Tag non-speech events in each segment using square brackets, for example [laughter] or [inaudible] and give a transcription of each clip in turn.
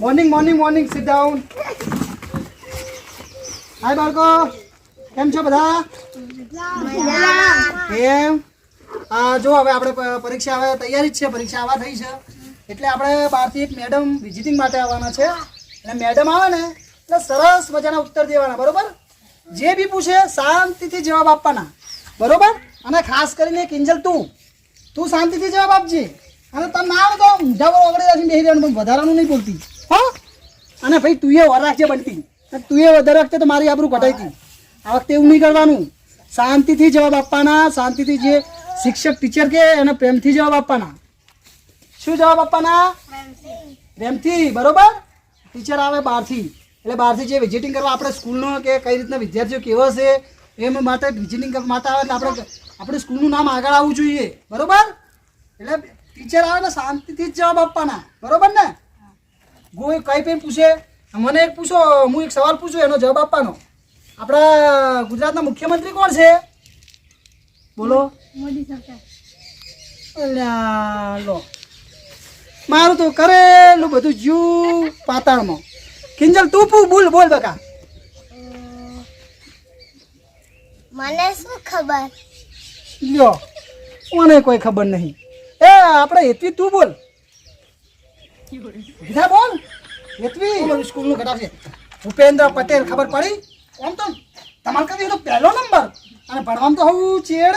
Morning morning morning sit down hi બાળકો કેમ છો બધા? કેમ આ જો હવે આપણે પરીક્ષા હવે તૈયારી જ છે પરીક્ષા આવવા થઈ છે. એટલે આપણે બહારથી એક મેડમ વિઝિટિંગ માટે આવવાના છે. અને મેડમ આવે ને એટલે સરસ મજાના ઉત્તર દેવાના બરોબર? જે બી પૂછે શાંતિથી જવાબ આપવાના બરોબર? અને ખાસ કરીને કિંજલ તું તું શાંતિથી જવાબ આપજે. અને તને ના આવે તો ઊંધા ઓગળી રાખીને બેસી રહેવાનું પણ વધારાનું નહીં બોલતી. હા? અને ભાઈ તું એ વર બનતી. તું એ વધારે વખતે તો મારી આબરૂ કઢાઈ હતી. આ વખતે એવું નહીં કરવાનું. શાંતિથી જવાબ આપવાના શાંતિથી જે શિક્ષક ટીચર કે એને પ્રેમથી જવાબ આપવાના. શું જવાબ આપવાના? પ્રેમથી બરોબર? ટીચર આવે બહારથી. એટલે બહારથી જે વિઝિટિંગ કરવા આપણે સ્કૂલનો કે કઈ રીતના વિદ્યાર્થીઓ કેવો છે એમ માટે વિઝિટિંગ કરવા માટે આવે આપણે આપણે સ્કૂલનું નામ આગળ આવવું જોઈએ. બરોબર? એટલે ટીચર આવે ને શાંતિથી જ જવાબ આપવાના. બરોબર ને? કોઈ કઈ પણ પૂછે મને એક પૂછો હું એક સવાલ પૂછું એનો જવાબ આપવાનો. આપણા ગુજરાતના મુખ્યમંત્રી કોણ છે? બોલો. અલ્યા લો. મારું તો કરેલું બધું જ્યું પાતાળમાં. કિંજલ તું પૂ બોલ બોલ બકા. મને શું ખબર? લ્યો મને કોઈ ખબર નહીં. એ આપણે હેતવી તું બોલ. બીજા બોલ. હેતવી. સ્કૂલનું ઘટા છે. ભૂપેન્દ્ર પટેલ ખબર પડી? એમ તો? તમારે કદી તો પહેલો નંબર. અને ભણવામાં તો હું ચેડ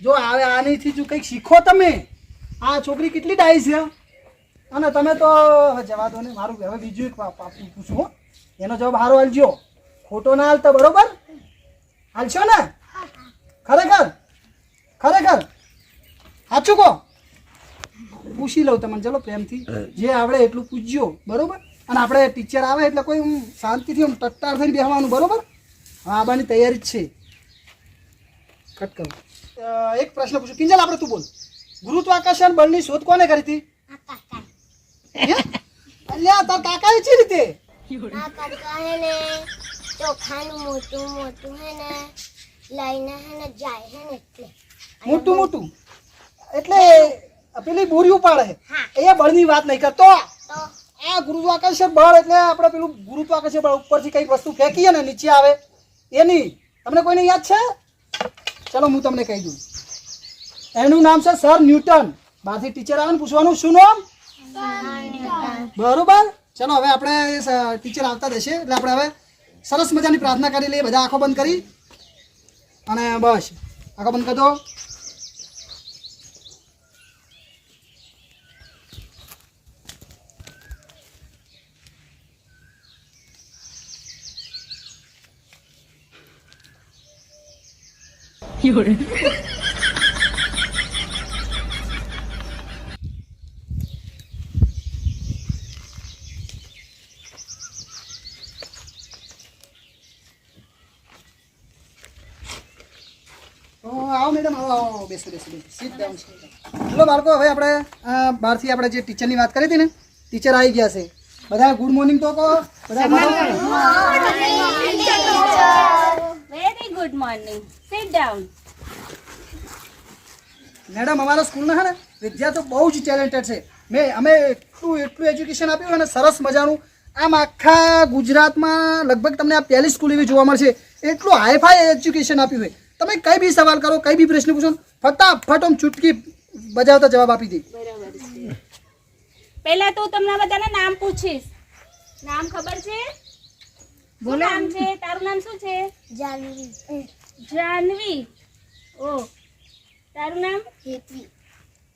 જો આવે આનીથી જો કંઈક શીખો તમે. આ છોકરી કેટલી ડાઈ છે? અને તમે તો હવે જવા દો ને મારું હવે બીજું એક પૂછું હો. એનો જવાબ સારો હાલજો ખોટો ના હાલતા બરોબર? હાલશો ને? ખરેખર? ખરેખર? સાચું કહો. પૂછી લઉં તમને ચલો પ્રેમથી. જે આવડે એટલું પૂછજો બરોબર? અને આપણે ટીચર આવે એટલે કોઈ હું શાંતિથી હું ટટ્ટાર થઈને બેસવાનું બરોબર? હા આવવાની તૈયારી જ છે. કટ કરું. એક પ્રશ્ન પૂછું. કિંજલ આપણે તું બોલ. ગુરુત્વાકર્ષણ બળની શોધ કોને કરી હતી? અલ્યા તાર કાકા છે રીતે? આ કાકા હે ને ચોખાનું મોટું મોટું હે ને લઈને હે ને જાય હે ને એટલે. મોટું મોટું? એટલે પેલી બોરી ઉપાડે. એ બળની વાત નહીં કરતો. આ ગુરુત્વાકર્ષણ બળ એટલે આપણે પેલું ગુરુત્વાકર્ષણ બળ ઉપરથી કઈ વસ્તુ ફેંકીએ ને નીચે આવે. એની તમને કોઈને યાદ છે? ચલો હું તમને કહી દઉં. એનું નામ છે સર ન્યૂટન. બહારથી ટીચર આવે ને પૂછવાનું શું નામ? બરોબર. ચલો હવે આપણે ટીચર આવતા રહેશે. એટલે આપણે હવે સરસ મજાની પ્રાર્થના કરી લઈએ બધા આંખો બંધ કરી. અને બસ આંખો બંધ કરી ઓ, આવો મેડમ આવો આવો બેસો બેસો બેસો. સીટ ડાઉન ચલો બાળકો હવે આપણે બહારથી આપણે જે ટીચરની વાત કરી હતી ને ટીચર આવી ગયા છે. બધા ગુડ મોર્નિંગ તો કહો. બધા very good morning sit down madam અમારા સ્કૂલના છે ને વિદ્યાર્થીઓ બહુ જ ટેલેન્ટેડ છે. મેં અમે એટલું એટલું એજ્યુકેશન આપ્યું અને સરસ મજાનું આમ આખા ગુજરાતમાં લગભગ તમને આ પહેલી સ્કૂલ એવી જોવા મળશે. એટલું હાઈફાઈ એજ્યુકેશન આપ્યું હોય તમે કઈ બી સવાલ કરો કઈ બી પ્રશ્ન પૂછો ફટાફટ આમ ચૂટકી બજાવતા જવાબ આપી દે. બરાબર છે પહેલા તો તમને બધાના નામ પૂછીશ. નામ ખબર છે? બોલો. નામ છે? તારું નામ શું છે? જાનવી. જાનવી. ઓ. તારું નામ? હેતવી.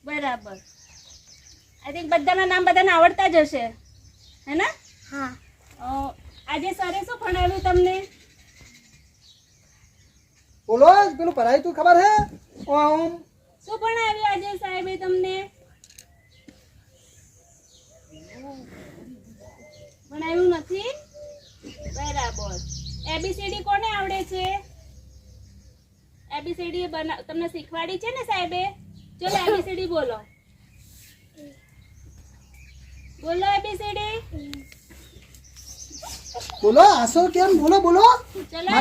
બરાબર. આઈ થિંક બધાના નામ બધાને આવડતા જ હશે. હે ને? હા. આજે સરે શું ભણાવ્યું તમને? બોલો, પેલું ભરાય તું ખબર હે? ઓમ. શું ભણાવ્યું આજે સાહેબે તમને? ભણાવ્યું નથી? બરાબર. એબીસીડી કોને આવડે છે? એબીસીડી તમને શીખવાડી છે ને સાહેબે? ચલો એબીસીડી બોલો. બોલો એબીસીડી બોલો આસો કેમ? બોલો બોલો. ચલો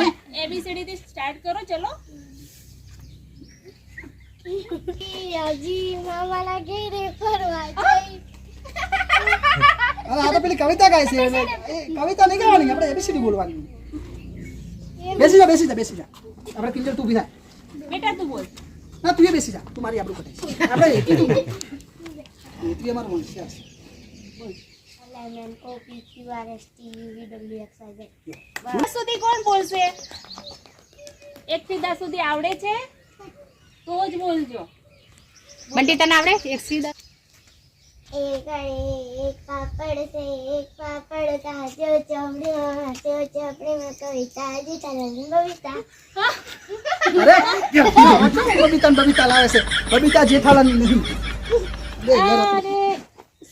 એબીસીડી થી સ્ટાર્ટ કરો ચલો હજી મામાના ઘેરે ફરવા જઈ અરે આ તો પેલી કવિતા ગાય છે. એ કવિતા નહીં ગાવાની આપણે એબીસીડી બોલવાની. બેસી જા બેસી જા બેસી જા. આપણે કિંજલ તું થાય બેટા તું બોલ. ના તું બેસી જા. તું મારી આપણું કટાઈ આપણે એટલી તું એટલી અમારું છે. Lemon, O, P, Q, R, S, T, U, V, W, X, Y, Z. દસ સુધી કોણ બોલશે? એક થી દસ સુધી આવડે છે. તો જ બોલજો. બંટી તને આવડે? એક થી દસ. એક એક પાપડ છે એક પાપડ તાજો હાચો ચપડી માં કવિતા જીતાનંદ બબીતા અરે બબીતા બબીતા લાવે છે. બબીતા જેઠાલાલ નહીં બે ઘર હતું. અરે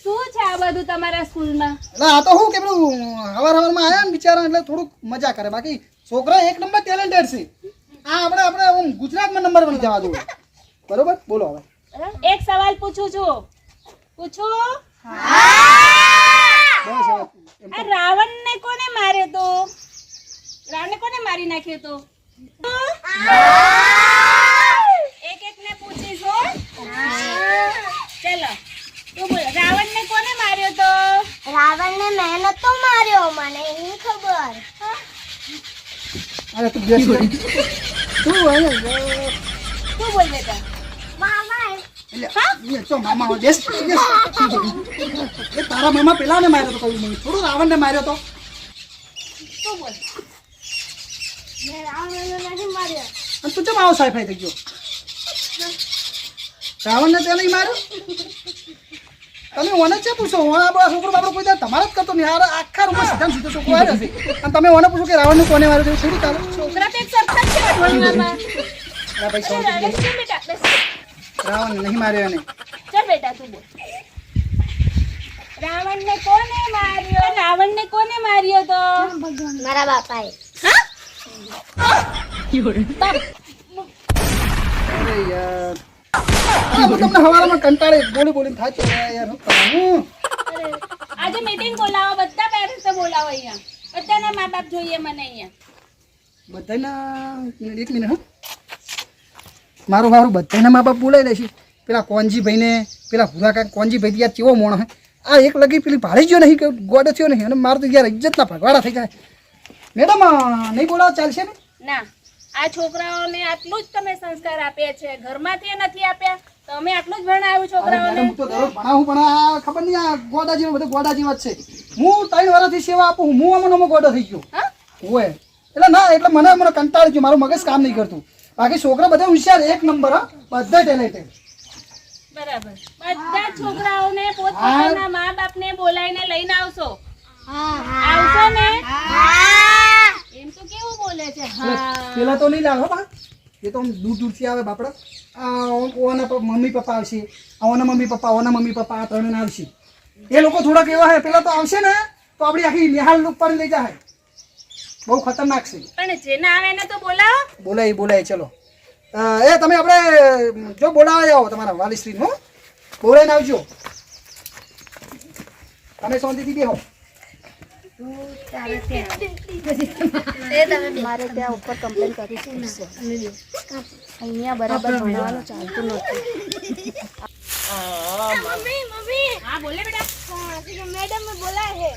શું છે આ બધું તમારા સ્કૂલમાં? એટલે આ તો શું કે પેલું હવાર હવારમાં આયા ને બિચારા એટલે થોડુંક મજા કરે. બાકી છોકરા એક નંબર ટેલેન્ટેડ છે. આ આપણે આપણે આમ ગુજરાતમાં નંબર વન જવા બરોબર? બોલો હવે. એક સવાલ પૂછું છું. પૂછું. બસ હવે. રાવણ ને કોને માર્યો તો? રાવણ ને કોને મારી નાખ્યો તો? એક એક ને પૂછીશ. હો ચલો. તું બોલ રાવણ ને કોને માર્યો તો? રાવણને મહેનત તો માર્યો મને નહીં ખબર. અરે તું બેસી. તું અહીંયા તું બોલ બેટા મામા એટલે એ તો મામા. બેસ. [laughs] એ તારા મામા પેલાને માર્યો તો કહ્યું મને થોડું રાવણને માર્યો તો. તું બોલ? મેં નથી માર્યો. અને તું ચમ આવો સાહેબ થઈ ગયો? રાવણને તે નહીં માર્યો? તમે ઓને છે પૂછો? ઓના બા છોકરો બાપડો કોઈ દાડો તમારે જ કરતો નહીં. આ આખા રૂમમાં સીધા સીધો છોકરો આવ્યો છે. અને તમે ઓને પૂછો કે રાવણને કોને મારું છે? થોડું ચાલે. છોકરા તો એક સરખા છે ભાઈ રાવણ નહીં માર્યો એને. ચાલ બેટા તું બોલ. રાવણ ને કોને માર્યો? રાવણ ને કોને માર્યો તો? મારા બાપાએ. અરે યાર. આ હું તમને હવારમાં કંટાળે બોલી બોલી થાય છે યાર હું આજે મીટિંગ બોલાવો બધા પેરેન્ટ્સ બોલાવો અહીંયા. બધાના મા બાપ જોઈએ મને અહીંયા. બધાના એક મિનિટ હા. મારું મારું બધાના મા બાપ બોલાવી લેશે પેલા કોનજીભાઈને પેલા હુરાકા કોનજીભાઈ યાર કેવો મોણ હે. આ એક લગી પેલી ભાડી ગયો નહીં કે ગોડે થયો નહીં અને મારું તો યાર ઇજ્જતના ભગવાડા થઈ જાય મેડમ નહીં બોલાવો ચાલશે ને? ના આ છોકરાઓને આટલું જ તમે સંસ્કાર આપ્યા છે. ઘરમાંથી નથી આપ્યા. તમે આટલું જ ભણાવ્યું છોકરાઓને? હું તો દરરોજ ભણાવું પણ આ ખબર નહીં આ ગોડા જેવા બધું ગોડા જેવા છે. હું ત્રણ વર્ષથી સેવા આપું હું આમાં નમો ગોડો થઈ ગયો. હા? હોય એટલે ના એટલે મને મને કંટાળી ગયો મારું મગજ કામ નહીં કરતું. બાકી છોકરા બધા હોશિયાર એક નંબર હા બધા ટેલેન્ટેડ બરાબર. બધા છોકરાઓને પોતાના મા બાપને બોલાવીને લઈને આવશો. આવશો ને? એમ તો કેવું બોલે છે? હા પેલા તો નહીં લાવો બા. એ તો આમ દૂર દૂરથી આવે બાપડા. આ ઓના મમ્મી પપ્પા આવશે. ઓના મમ્મી પપ્પા ઓના મમ્મી પપ્પા આ ત્રણ આવશે. એ લોકો થોડાક એવા હે પેલા તો આવશે ને તો આપણી આખી નિહાલ ઉપર લઈ જાય બહુ ખતરનાક છે. પણ જેને આવે એને તો બોલાવો. બોલાય બોલાય ચલો. એ તમે આપણે જો બોલાવા જાઓ તમારા વાલી શ્રીનું હો. બોલાઈને આવજો. તમે શાંતિથી બેહો. મારે ત્યાં ઉપર કમ્પ્લેન કરી છે. અહીંયા બરાબર ભણવાનું ચાલતું નથી મમ્મી મમ્મી હા બોલે બેટા મેડમ બોલાય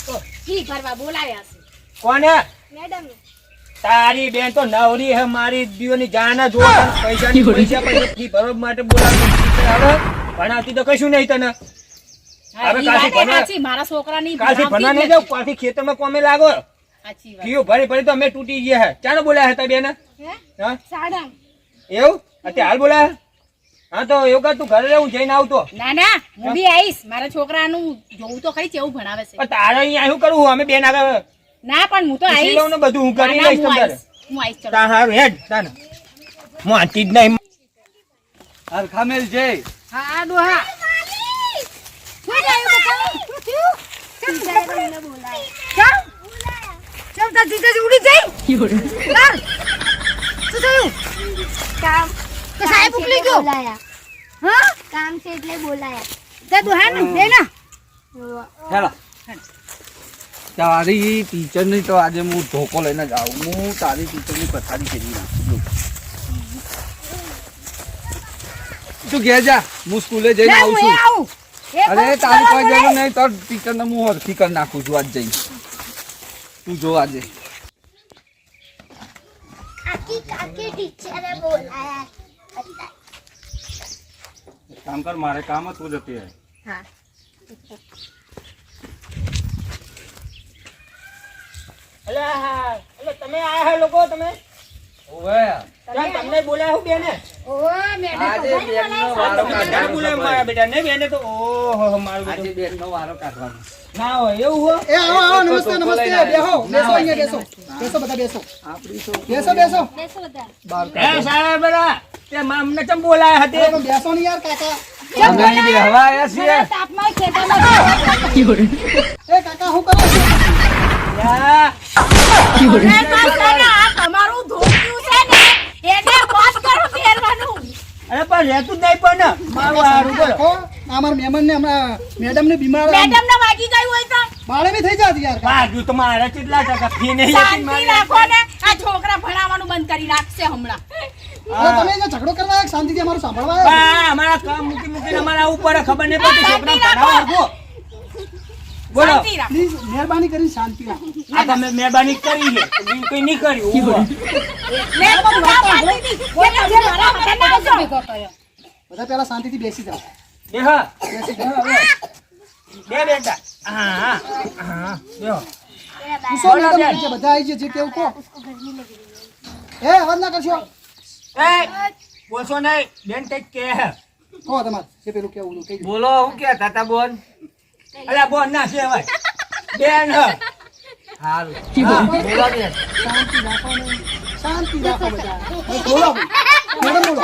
છે ફી ભરવા બોલાવ્યા છે કોને? મેડમ તારી બેન તો નવરી હે મારી દીઓની જાન જ જોવા [laughs] પૈસા ની પૈસા પૈસા ફી ભરવા માટે બોલાવી હવે ભણાવતી તો કશું નહીં તને. હવે ઈ કાલથી વાત એ ભણવા- મારા છોકરાની કાલથી ભણવા નહીં જાવ કાલથી ખેતરમાં કોમે લાગો. સાચી ભરી ભરી તો અમે તૂટી ગયા હે. ચાલો બોલાયા હતા બેન? હા? સાડા. એવું? અત્યારે હાલ બોલાયા હા? તો એવું કર તું ઘરે રહે, જઈને આવતો. ના ના હું બી આવીશ. મારા છોકરાનું જોવું તો ખરી કેવું ભણાવે છે. તારે અહીંયા શું કરવું? અમે બેન આગળ ના પણ હું તો આવીશ. ને બધું હું કરી લઈશ હું તમારે. હું આવીશ ચલો. હારું હેડ તાને. હું આંટી જ નહીં. હરખામેલ જય હા ડોહા શું થયું બતાવો શું થયું મને બોલાય તાર જીજાજી ઉડી જઈ ના શું થયું કામ તો સાહેબ ઉકલી ગયો બોલાયા હા કામ છે એટલે બોલાયા તે ડોહા ને દે ના હેલો તારી ટીચરની તો આજે હું ધોકો લઈને જ આવું હું તારી ટીચરની પથારી કરી નાખું તું ઘેર જા હું સ્કૂલે જઈને આવું. છું અરે તારી કોઈ જરૂર નહીં તો ટીચરને હું હરખી કરી નાખું છું આજ જઈને. તું જો આજે કાકી કાકી ટીચરે બોલાયા. હતા. કામ કર મારે કામ હતું જતી રહે એટલે હા એટલે તમે આયા હે લોકો તમે? ચાલ, તમને બોલાયા બેને. આજે બેનનો વારો તમે બધાને બોલાયા મારા બેટાને બેને તો ઓહો મારું બેટું. આજે બેનનો વારો કાઢવાનો. ના હોય એવું હોય એ આવો આવો નમસ્તે નમસ્તે બેહો બેસો અહીંયા બેસો. બેસો બધા બેસો. આપણી તો બેસો બેસો. એ સાહેબ બરા તે માં અમને ચમ બોલાયા હતી? બેસો ને યાર કાકા. હવા અહીં બેહવા આવ્યા છીએ. [laughs] એ કાકા હું કરો છો? તમારું ધોક્યું છે ને એને પોત કરો ફેરવાનું અરે પણ રહેતું જ નહીં પણ. મારું હારું બોલો હો મહેમાન ને હમણાં મેડમ ને બીમાર મેડમ ને વાગી ગયું હોય તો. બી થઈ જાત યાર. તો મારા કેટલા ટકા ફી નહીં હતી શાંતિ રાખો ને. આ છોકરા ભણાવવાનું બંધ કરી રાખશે હમણાં. તમે જો ઝઘડો કરવા શાંતિથી અમારું સાંભળવા અમારા કામ મૂકી મૂકીને અમારા ઉપર ખબર નહીં પડતી છોકરા. બોલો પ્લીઝ મહેરબાની કરી શાંતિ રાખો. આ તમે મહેરબાની કરી છે બીજું કઈ નહીં કર્યું. બધા પેલા શાંતિથી બેસી જાઓ. બેહો. બેસી જાઓ હવે. બે બેટા. હા હા બેહો. બધા આવી જે કેવું કહો? એ અવાજ ના કરશો? એ, બોલશો નહીં. બેન કંઈક કે કહો તમારે જે પેલું કેવું બોલો હું કહેતા હતા બોલ અલા બોન ના સેવાય બેન હ. સારું બોલો બેન શાંતિ રાખો ને. શાંતિ રાખો બધા. બોલો. મેડમ બોલો.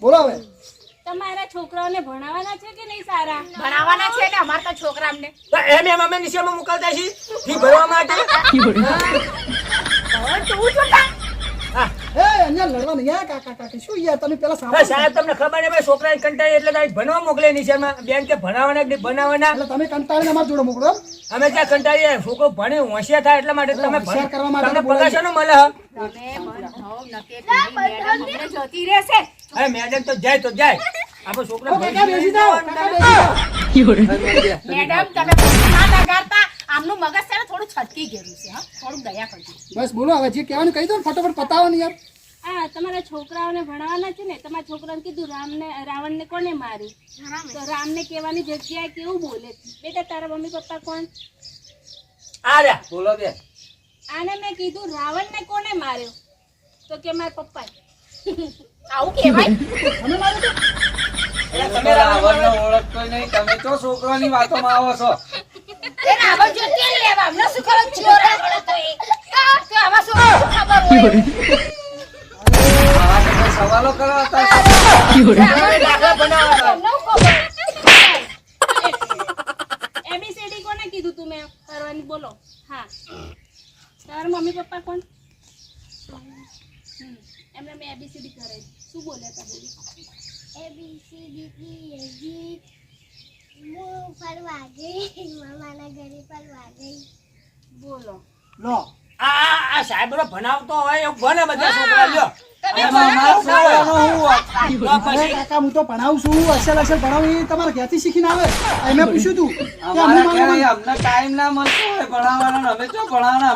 બોલો હવે. તમારા છોકરાઓને ભણાવવાના છે કે નહીં સારા? ભણાવવાના છે ને અમારા તો છોકરા અમને તો એમ એમ અમે નિશાળમાં મોકલતા છીએ? ફી ભરવા માટે? એ અહીંયા લડવા નહીં આ કાકા કાકી શું યાર તમે પેલા સાંભળો. સાહેબ તમને ખબર નહીં છોકરાને કંટાળી એટલે તારી ભણવા મોકલે છે બેન કે ભણાવવાના કે નહીં એટલે તમે કંટાળીને અમારા જોડે મોકલો. અમે ત્યાં કંટાળીએ? છોકરો ભણે હોશિયાર થાય એટલા માટે તમે હોશિયાર કરવા માટે તમને મળે હ? જતી રહેશે. હવે મેડમ તો જાય તો જાય. આપણે છોકરા કાકા બેસી જાઓ કાકા બેસી જાઓ. મેડમ તમે ના લગાડતા. આમનું મગજ છે ને થોડું છટકી ગયેલું છે હા. થોડું દયા કરજો. બસ બોલો હવે જે કહેવાનું કહી દો ને ફટાફટ પતાવો ને યાર. હા તમારા છોકરાઓને ભણાવવાના છે ને તમારા છોકરાને કીધું રામને રાવણને કોને માર્યું? તો રામને કહેવાની જગ્યાએ કેવું બોલે? બેટા તારા મમ્મી પપ્પા કોણ? આર્યા. બોલો બે. આને મેં કીધું રાવણને કોને માર્યો? તો કે મારા પપ્પા આવું કહેવાય. તમે માર્યો તો તમે રાવણને ઓળખતો નહીં તમે તો છોકરાની વાતોમાં આવો છો. રાવણ જો તેલ લેવા. અમને શું ખબર ચોર એ. તો આમાં શું ખબર હોય? આવા તો સવાલો કરવા હતા દાખલા બનાવવાના. એબીસીડી કોને કીધું તું મેં કરવાની બોલો હા તારા મમ્મી પપ્પા કોણ હમ, એમને મેં એબીસીડી કરાવી શું બોલ્યા તા બોલી A B C D E F G હું ફરવા ગઈ મામાના ઘરે ફરવા ગઈ બોલો લો. આ આ આ સાહેબ બધો ભણાવતો હોય એવું ભણે બધા છોકરા લ્યો. હું? તો અરે પછી કાકા હું તો ભણાવું છું અસલ અસલ ભણાવું એ તમારે ઘેરથી શીખીને આવે? મેં પૂછ્યું તું. અમને ટાઈમ ના મળતો હોય ભણાવવાનો ને અમે તો ભણાવવાના.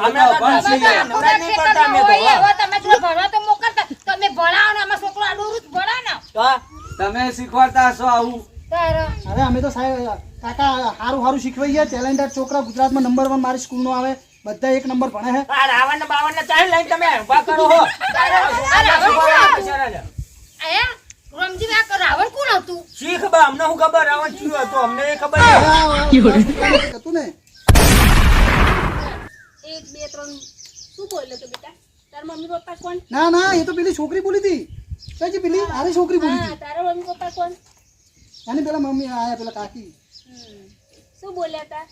તમે શીખવાડતા હશો આવું. અરે અમે તો સાહેબ કાકા સારું સારું શીખવાઈએ ટેલેન્ટેડ છોકરા ગુજરાતમાં નંબર વન મારી સ્કૂલનો આવે. બધા એક નંબર ભણે હે. આ રાવણ ને બાવણ ને ચાહે લઈને તમે ઊભા કરો હો. શીખ બા અમને શું ખબર? રાવણ ચિયો હતો અમને એ ખબર અરે નહીં. આ- આ છોકરાનું હતું ને. એક બે ત્રણ શું બોલ્યો તો બેટા? તારા મમ્મી પપ્પા કોણ? ના ના એ તો પેલી છોકરી બોલી હતી. કઈ પેલી? આરી છોકરી બોલી હતી. તારા મમ્મી પપ્પા કોણ? અને પેલા મમ્મી આયા પેલા કાકી. શું બોલ્યા તા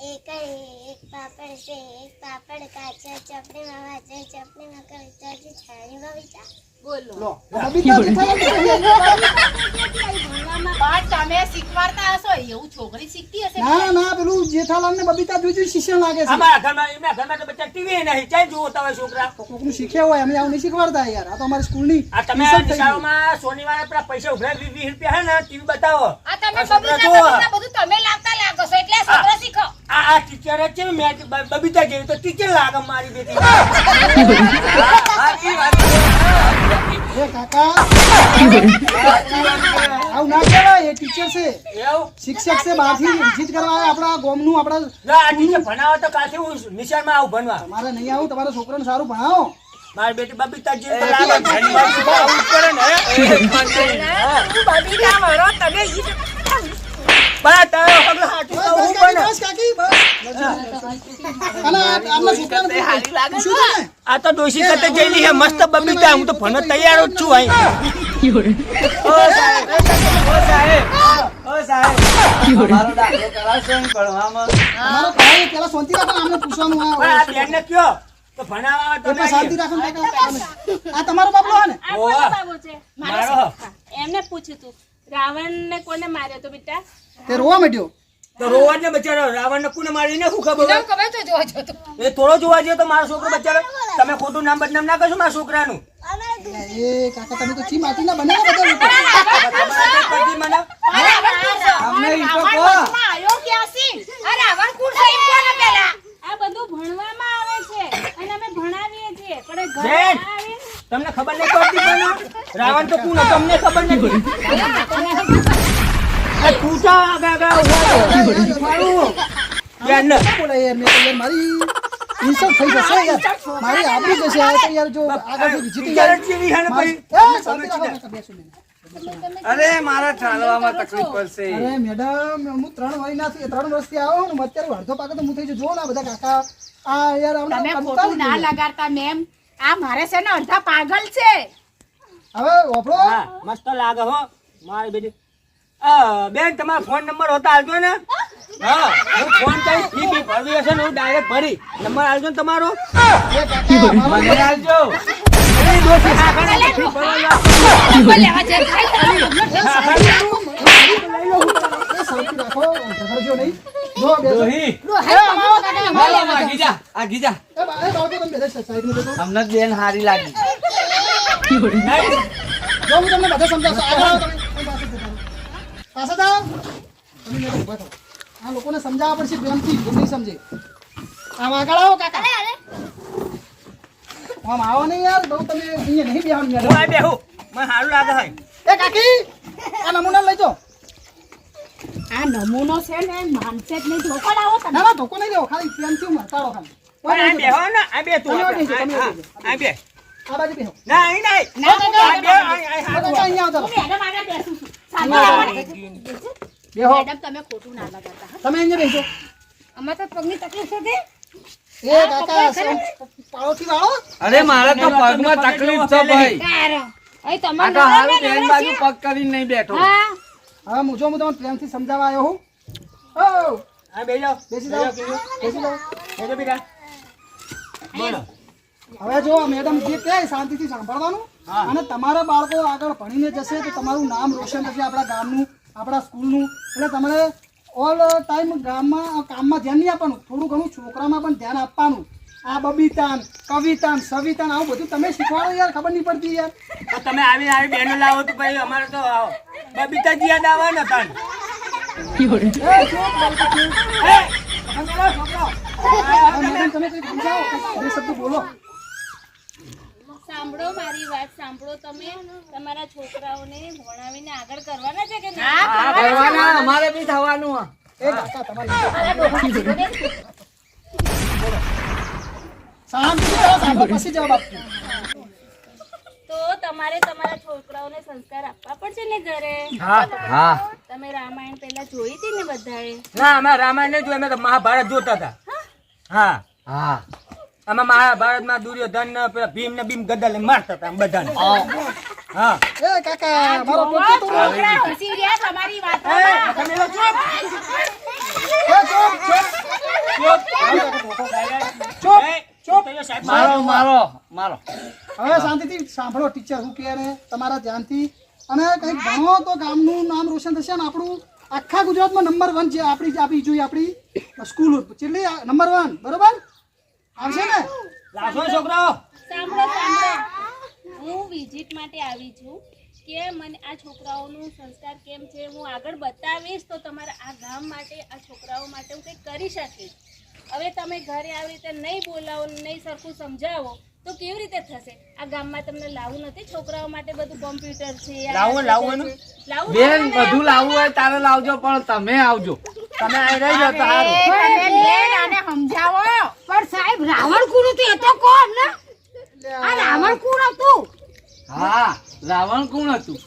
એક એક પાપડ છે એક પાપડ કાચા ચપડીમાં વાંચે ચપડીમાં કવિતા છે. બોલો. બબીતા પણ તમે શીખવાડતા હશો? એવું છોકરી શીખતી હશે ના ના પેલું જેઠાલાલ ને બબીતા જોઈ શિષ્ય લાગે છે. અમારા ઘરમાં એમના ઘરમાં તો બચ્ચા ટીવી નહીં ચાઈ જુઓ તમે છોકરા. કોકનું શીખ્યા હોય અમે આવું નહીં શીખવાડતા યાર. આ તો અમારી સ્કૂલની આ તમે રિસર્ચ થઈ ગઈ. નિશાળોમાં સોનીવાળા પેલા પૈસા ઉભરા વીસ રૂપિયા હે ને ટીવી બતાવો. આ તમે છોકરા બધું તમે લાવતા લાગો છો એટલે આ શીખો. આ આ ટીચર છે મે બબીતા જેવી તો ટીચર લાગે મારી બેટી. એ કાકા આવું ના કહેવાય એ ટીચર છે. શિક્ષક છે બહારથી વિઝિટ કરવા આવે આપણા ગોમનું આપણા ના ટીચર ભણાવો તો કાલથી હું નિશાળમાં આવું ભણવા? તમારે નહીં આવું તમારા છોકરાને સારું ભણાવો. મારી બેટી બબીતા જે લાગે. ઘણી વાર આવું કરે ને બબીતા તમે બા તારો હગલો હાચું તો હું પણ. બસ કાકી. બસ આ- તું જઈલી હે મસ્ત બબીતા હું તો ભણો તૈયાર જ છું અહીં. ઓ સાહેબ ઓ સાહેબ ઓ સાહેબ મારો દાખલો કરાવશો એમ ભણવામાં અમારો ભાઈ પેલા શાંતિ રાખો આમને પૂછવાનું આ આ બેનને કયો? તો ભણાવવા તો શાંતિ રાખો આ તમારો બાબલો હે ને? આ બાબો છે? મારો એમને પૂછ્યું તું. રાવણ ને કોને માર્યો તો બેટા તે રોવા માંડ્યો તો ને બચારો રાવણ ને કોને મારીને શું ખબર? ખબર તો જોવો છો તો એ થોડો જોવા જઈએ તો મારો છોકરો બચારો તમે ખોટું નામ બદનામ ના કરશો મારા છોકરાનું એ કાકા તમે તો ચી માટી ના બને બધા લોકો તમારે કઈ કરતી મને અમને ઈ તો કહો. રાવણમાં આવ્યો રાવણ કુળ છે કોને પેલા આ બધું ભણવામાં આવે છે અને અમે ભણાવીએ છીએ પણ એ ઘરે બેન. તમને ખબર નહીં પડતી પણ રાવણ તો કોણ તમને ખબર નથી? તું તો આગળ આગળ મારું. બેન ને. બોલે મેં તો યાર મારી ઇન્સલ્ટ થઈ જશે યાર મારી આપી જશે. તો યાર જો આગળથી વિઝિટિંગ ટીચર જ હે પછી. એ, શાંતિ રાખો કાકા, બેસો બેન. અરે મારા ચાલવામાં તકલીફ પડશે. અરે મેડમ હું ત્રણ મહિના થી ત્રણ વર્ષથી આવો ને. અત્યારે અડધો પાકે તો હું થઈ જો ને બધા કાકા. આ યાર તમે ના. લગાડતા મેમ. આ મારે છે ને અડધા પાગલ છે. હવે વાપરો મસ્ત લાગે હો. મારી બેટી. બેન તમારો ફોન નંબર હોતા આવજો ને. હા હું ફોન કરી ફી બી ભરવી હશે ને હું ડાયરેક્ટ ભરી નંબર આવજો ને તમારો. એ મને આવજો લેવા શાંતિ હું સમજાવવા પડશે પ્રેમથી નહીં સમજે આમ આગળ આવો કાકા આમ આવો નહીં યાર બહુ તમે અહીંયા નહીં બેહવાનું હું મેડમ આ બેહું મને સારું લાગે હે એ કાકી આ નમૂના લઈ જાઓ આ નમૂનો છે ને માનસે જ નહીં ધોકો લાવો તમે. ના ધોકો નહીં દેવો ખાલી પ્રેમથી હું મરતાડો ખાલી. આ બે હો ને આ બે તું આ- બે. આ બાજુ બેહો. ના અહીં નહીં ના, ના, બે અહીં- આવતા મેડમ આગળ બેસું છું. બેહો. મેડમ તમે ખોટું ના લગાતા તમે અહીંયા બેસો અમાર તો પગની તકલીફ છે એ કાકા પાળોથી વાળો? અરે મારા તો પગમાં તકલીફ છે ભાઈ. તમારે તો હારું બેન બાજુ પગ કરીને નહીં બેઠો. હા. હવે મુજો હું તમને પ્રેમથી સમજાવવા આવ્યો હું. ઓ આ બે જાઓ. બેસી જાઓ બેસી જાઓ. બેસો બેટા. બોલો. હવે જો મેડમ જે કહે શાંતિથી સાંભળવાનું. અને તમારા બાળકો આગળ ભણીને જશે તો તમારું નામ રોશન થશે આપણા ગામનું આપણા સ્કૂલનું. એટલે તમારે ઓલ ટાઈમ ગામમાં કામમાં ધ્યાન નહીં આપવાનું. થોડું ઘણું છોકરામાં પણ ધ્યાન આપવાનું. આ બબીતાન કવિતાન સવિતાન આવું બધું તમે શીખવાડો યાર ખબર નહીં પડતી યાર તો તમે આવી આવી બેનો લાવો તો ભાઈ અમારે તો બબીતાજી યાદ હતા ને. એ, ચૂપ, બાળકો, ચૂપ. એ, તમે લો છોકરાઓ. આ મેડમ તમે કંઈક સમજાવો બે શબ્દ બોલો સાંભળો મારી વાત સાંભળો તમે તમારા છોકરાઓને ભણાવીને આગળ કરવાના છે કે ના કરવાના અમારે બી થવાનું. એ કાકા તમારે સાંભળો પછી જવાબ આપજો. તો તમારે તમારા છોકરાઓને સંસ્કાર આપવા પડશે ને ઘરે? હા. હા. તમે રામાયણ પહેલા જોઈ હતી ને બધાએ? ના અમે રામાયણ નહીં જોયું અમે તો મહાભારત જોતા હતા. હા? હા. અમે મહાભારતમાં દુર્યોધન ને પેલા ભીમ ને ભીમ ગદા લઈને મારતા હતા બધાને. હા. એ કાકા મારો ટોપી તો છોકરા હસી રહ્યા તમારી વાત તમે ચૂપ. એ, ચૂપ, ચૂપ. ચૂપ, એ, ચૂપ. તો એ સાહેબ મારો મારો મારો. હવે શાંતિથી સાંભળો ટીચર હું કહે તમારા ધ્યાનથી. અને કંઈક ભણો તો ગામનું નામ રોશન થશે ને આપણું આખા ગુજરાતમાં નંબર વન છે આપણી આપી જોઈએ આપણી સ્કૂલ કેટલી નંબર વન બરોબર? આવશે ને? છોકરાઓ. સાંભળો સાંભળો. હું વિઝિટ માટે આવી છું કે મને આ છોકરાઓનું સંસ્કાર કેમ છે? હું આગળ બતાવીશ તો તમારા આ ગામ માટે આ છોકરાઓ માટે હું કંઈક કરી શકીશ. હવે તમે ઘરે આવી રીતે નહીં બોલાવો નહીં સરખું સમજાવો તો કેવી રીતે થશે? આ ગામમાં તમને લાવવું નથી? છોકરાઓ માટે બધું કોમ્પ્યુટર છે લાવો, લાવો બેન બધું લાવવું હોય તારે લાવજો પણ તમે આવજો. તમે અહીં રહી જાવ તો બેન આને સમજાવો. પણ સાહેબ રાવણ કુળ હતું એ તો કોણ ને આ રાવણ કુળ હતું. હા રાવણ કુણ હતું.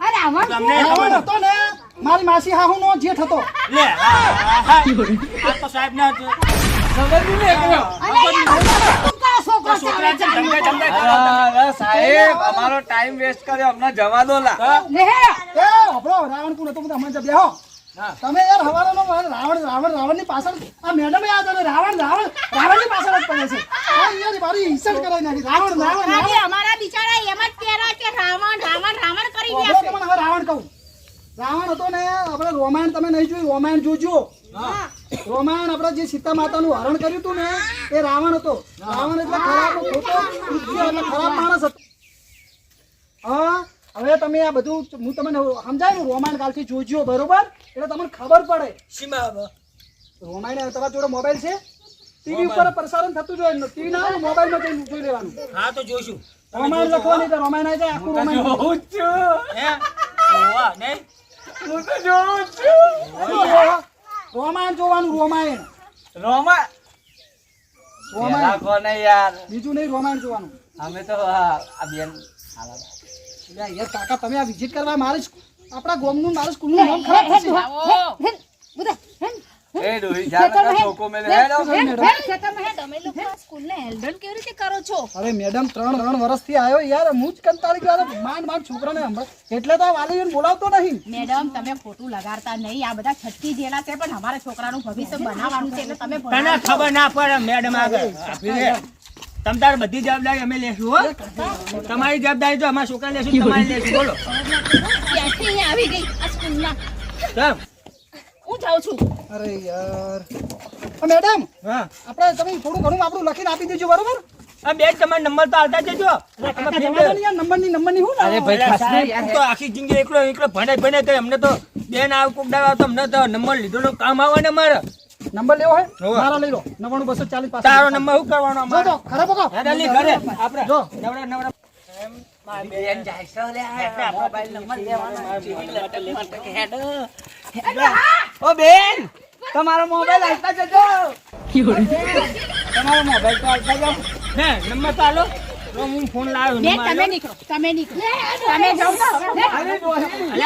આ રાવણ તમને રાવણ હતો ને મારી માસી હાહુનો જેઠ હતો. લે હા, હા. આ તો સાહેબ ના સાહેબ અમારો ટાઈમ વેસ્ટ કર્યો અમને જવા દો લા? આપણો રાવણ કોણ હતો બધા હમણાં બેહો હા. તમે યાર હવારાનો રાવણ રાવણની પાછળ આ મેડમ આ આવે રાવણ રાવણ રાવણની પાછળ જ પડે છે. યાર મારી કરાવી નાખી. રાવણ રાવણ રાવણ. અમારા બિચારા એમ જ કહેરા કે રાવણ રાવણ રાવણ કરી તમને હવે રાવણ કહું. રાવણ હતો ને આપણે રોમાયણ તમે નહીં જોયું રોમાયણ જોજો. રોમાયણ આપણે જે સીતા માતાનું હરણ કર્યું હતું ને એ રાવણ હતો. રાવણ એટલે ખરાબ ખોટો એટલે ખરાબ માણસ હતો. હા હવે તમે આ બધું હું તમને સમજાય ને રોમાયણ કાલથી જોજો બરોબર? એટલે તમને ખબર પડે. રોમાયણ તમારા જોડે મોબાઈલ છે? ટીવી ઉપર પ્રસારણ થતું જોઈએ ટીવી ના મોબાઈલમાં જઈને જોઈ લેવાનું. હા તો જોઈશું. રોમાયણ લખવાની તો રોમાયણ આવી જાય આખું રોમાયણ. જોઉં જ છું. હે? ઓવા નહીં? હું તો જોઉં છું રોમાયણ જોવાનું રોમાયણ. રોમા રોમાયણ. કોને યાર? બીજું નહીં રોમાયણ જોવાનું. અમે તો આ બેન યાર કાકા તમે આ વિઝિટ કરવા મારી આપણા ગામનું મારું સ્કૂલનું નામ ખરાબ થશે. એ ડોહી જા મેલે. હેડો. તમે લોકો આ સ્કૂલને હેન્ડલ કેવી રીતે કરો છો? અરે મેડમ ત્રણ ત્રણ વર્ષથી આવ્યો યાર હું જ કંટાળી ગયો. માંડ માંડ છોકરાને હમણાં એટલે તો વાલીઓને બોલાવતો નહીં. મેડમ તમે ખોટું લગાડતા નહીં. આ બધા છઠ્ઠી જેલા છે પણ અમારા છોકરાનું ભવિષ્ય બનાવવાનું છે એટલે તમે તને ખબર ના પડે મેડમ આગળ. તમ તાર બધી જવાબદારી અમે લેશું હો. તમારી જવાબદારી તો અમારા છોકરા લેશું તમારી લેશું. બોલો. આવી ગઈ આ સ્કૂલના? ચાલ. હું જાઉં છું. અરે યાર. આ મેડમ હા. આપણે તમે થોડું ઘણું આપણું લખીને આપી દેજો બરોબર? આ બેન તમારા નંબર તો આવતા જજો. નંબરની નંબર ને હું અરે ભાઈ ખાસ નહીં. તો આખી જિંદગી એકલો એકલો ભણે ભણે તો અમને તો બેન આવ કોક દાડા તો અમને તો નંબર લીધો નો કામ આવે ને મારે નંબર લેવો હોય હોવે. મારો લઈ લો. નવ્વાણું બસો ચાલીસ પાસે તારો નંબર શું કરવાનો અમારે? જો ખરાબ કો હે ઘરે. આપણે જો. નવરા નવરા. મારી બેન જાય છે લે. આ મોબાઈલ નંબર લેવાનો ઓ બેન તમારો મોબાઈલ આપતા જજો. તમારો મોબાઈલ તો આપતા જાઓ. ને નંબર તો આલો. હું ફોન લાવ્યો તમે નીકળો તમે નીકળો. તમે જાઓ. અરે ડોહી બેન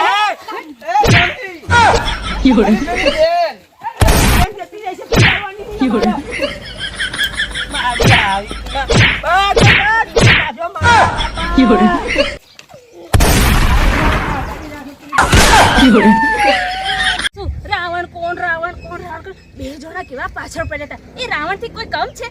મારી આવી. બસ, બસ, બસ, જો મારા. શું રાવણ કોણ રાવણ કોણ રાવણ? બે જણા કેવા પાછળ પડ્યા હતા એ રાવણથી કોઈ કમ છે